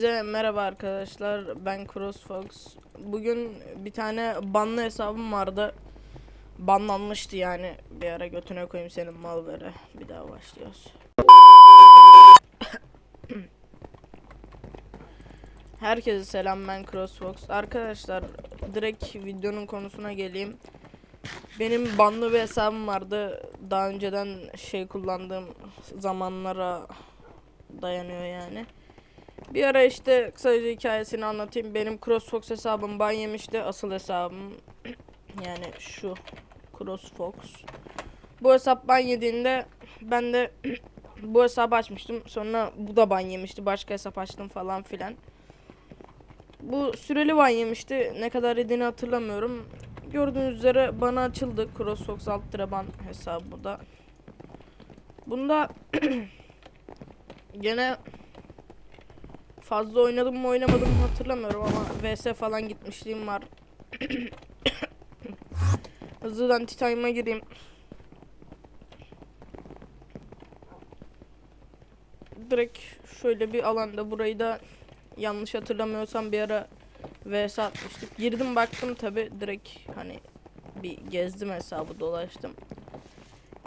Size merhaba arkadaşlar ben CrossFox. Bugün bir tane banlı hesabım vardı. Banlanmıştı yani. Bir ara götüne koyayım senin mal vere. Bir daha başlıyoruz. Herkese selam ben CrossFox. Arkadaşlar direkt videonun konusuna geleyim. Benim banlı bir hesabım vardı. Daha önceden şey kullandığım zamanlara dayanıyor yani. Bir ara işte kısaca hikayesini anlatayım. Benim CrossFox hesabım ban yemişti. Asıl hesabım yani şu CrossFox. Bu hesap ban yediğinde ben de bu hesabı açmıştım. Sonra bu da ban yemişti. Başka hesap açtım falan filan. Bu süreli ban yemişti. Ne kadar yediğini hatırlamıyorum. Gördüğünüz üzere bana açıldı. CrossFox alt ban hesabı da. Bunda gene fazla oynadım mı oynamadım mı hatırlamıyorum ama VS falan gitmişliğim var. Hızlıdan Titanium'a gireyim. Direkt şöyle bir alanda burayı da yanlış hatırlamıyorsam bir ara VS atmıştık. Girdim baktım tabi direkt hani bir gezdim hesabı dolaştım.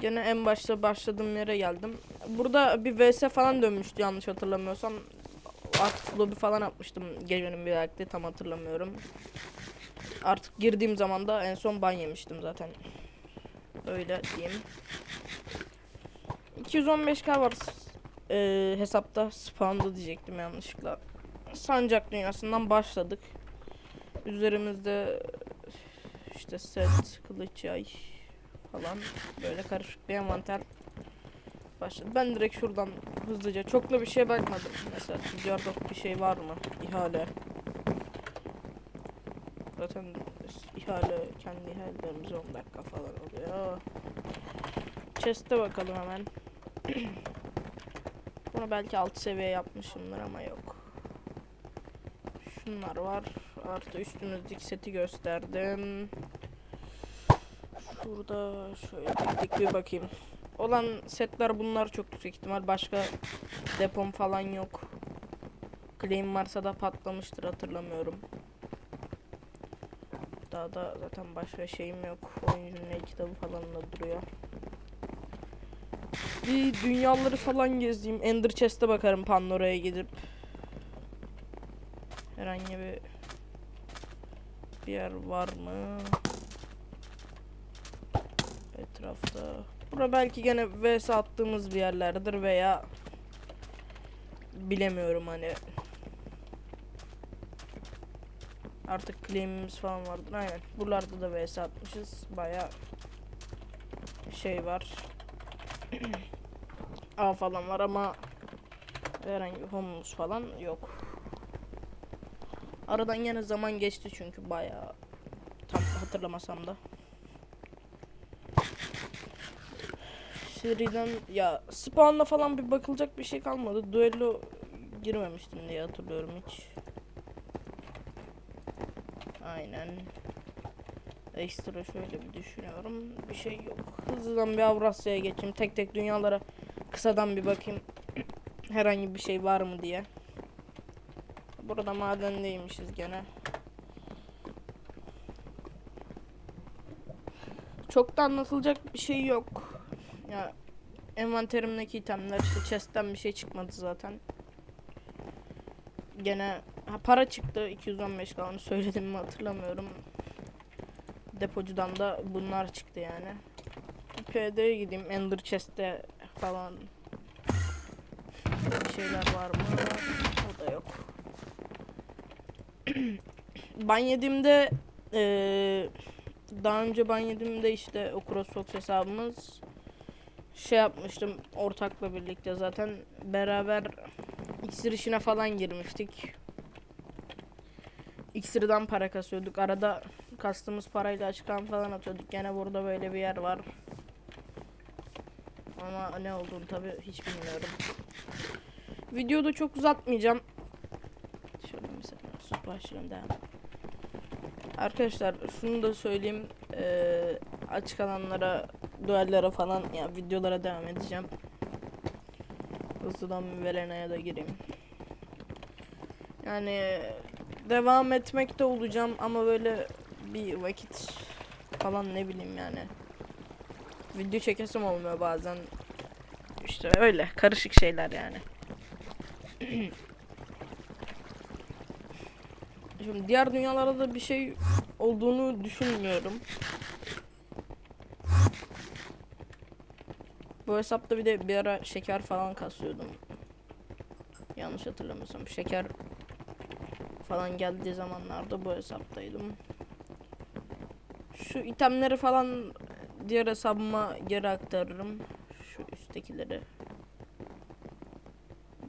Gene en başta başladığım yere geldim. Burada bir VS falan dönmüştü yanlış hatırlamıyorsam. Artık lobi falan atmıştım gecenin bir vakti tam hatırlamıyorum. Artık girdiğim zaman da en son ban yemiştim zaten. Öyle diyeyim. 215k var e, hesapta spawn'da diyecektim yanlışlıkla. Sancak dünyasından başladık. Üzerimizde işte set, kılıç yay falan böyle karışık bir envanter başladı. Ben direkt şuradan hızlıca çok da bir şeye bakmadım. Mesela ticarda bir şey var mı? İhale. Zaten ihale kendi ihalelerimiz 10 dakika falan oluyor. Chest'e bakalım hemen. Bunu belki alt seviye yapmışımdır ama yok. Şunlar var. Artı üstümüzdeki seti gösterdim. Şurada şöyle tek bir bakayım. Olan setler bunlar çok yüksek ihtimal. Başka depom falan yok. Claim varsa da patlamıştır hatırlamıyorum. Daha da zaten başka şeyim yok. Oyuncunun el kitabı falan da duruyor. Bir dünyaları falan gezeyim. Ender Chest'e bakarım Pandora'ya gidip. Herhangi bir bir yer var mı? Etrafta. Bura belki gene vs attığımız bir yerlerdir veya bilemiyorum hani. Artık claim'imiz falan vardır. Aynen. Buralarda da vs atmışız. Baya şey var. A falan var ama herhangi homeless falan yok. Aradan yine zaman geçti çünkü baya tam hatırlamasam da. Seriden ya spawn'la falan bir bakılacak bir şey kalmadı. Duello girmemiştim diye hatırlıyorum hiç. Aynen. Ekstra şöyle bir düşünüyorum. Bir şey yok. Hızlıdan bir Avrasya'ya geçeyim. Tek tek dünyalara kısadan bir bakayım. Herhangi bir şey var mı diye. Burada madendeymişiz gene. Çok da anlatılacak bir şey yok. Ya envanterimdeki itemler işte chest'ten bir şey çıkmadı zaten. Gene ha, para çıktı 215 kalanı söyledim mi hatırlamıyorum. Depocudan da bunlar çıktı yani. PD'ye gideyim Ender Chest'te falan bir şeyler var mı? O da yok. ban yediğimde eee daha önce ban yediğimde işte o CrossFox hesabımız şey yapmıştım ortakla birlikte zaten beraber iksir işine falan girmiştik. İksirden para kasıyorduk. Arada kastığımız parayla açıklan falan atıyorduk. Gene burada böyle bir yer var. Ama ne olduğunu tabi hiç bilmiyorum. Videoda çok uzatmayacağım. Şöyle mesela başlayalım devam. Arkadaşlar şunu da söyleyeyim. Ee, açık alanlara duellere falan ya videolara devam edeceğim. Hızlıdan Velena'ya da gireyim. Yani devam etmekte olacağım ama böyle bir vakit falan ne bileyim yani. Video çekesim olmuyor bazen. İşte öyle karışık şeyler yani. Şimdi diğer dünyalarda da bir şey olduğunu düşünmüyorum. Bu hesapta bir de bir ara şeker falan kasıyordum. Yanlış hatırlamıyorsam şeker falan geldiği zamanlarda bu hesaptaydım. Şu itemleri falan diğer hesabıma geri aktarırım. Şu üsttekileri.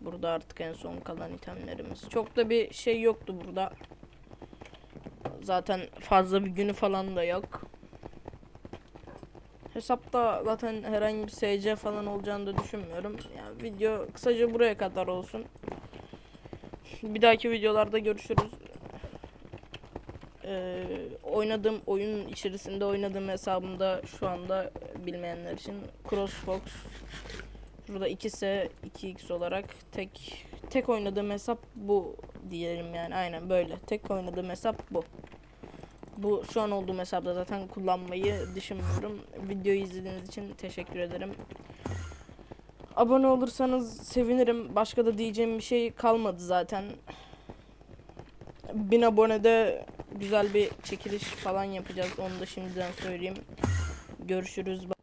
Burada artık en son kalan itemlerimiz. Çok da bir şey yoktu burada. Zaten fazla bir günü falan da yok. Hesapta zaten herhangi bir SC falan olacağını da düşünmüyorum. Yani video kısaca buraya kadar olsun. Bir dahaki videolarda görüşürüz. Ee, oynadığım oyun içerisinde oynadığım hesabımda şu anda bilmeyenler için CrossFox Burada 2S 2X olarak tek tek oynadığım hesap bu diyelim yani aynen böyle. Tek oynadığım hesap bu. Bu şu an olduğum hesapta zaten kullanmayı düşünmüyorum. Videoyu izlediğiniz için teşekkür ederim. Abone olursanız sevinirim. Başka da diyeceğim bir şey kalmadı zaten. 1000 abonede güzel bir çekiliş falan yapacağız. Onu da şimdiden söyleyeyim. Görüşürüz.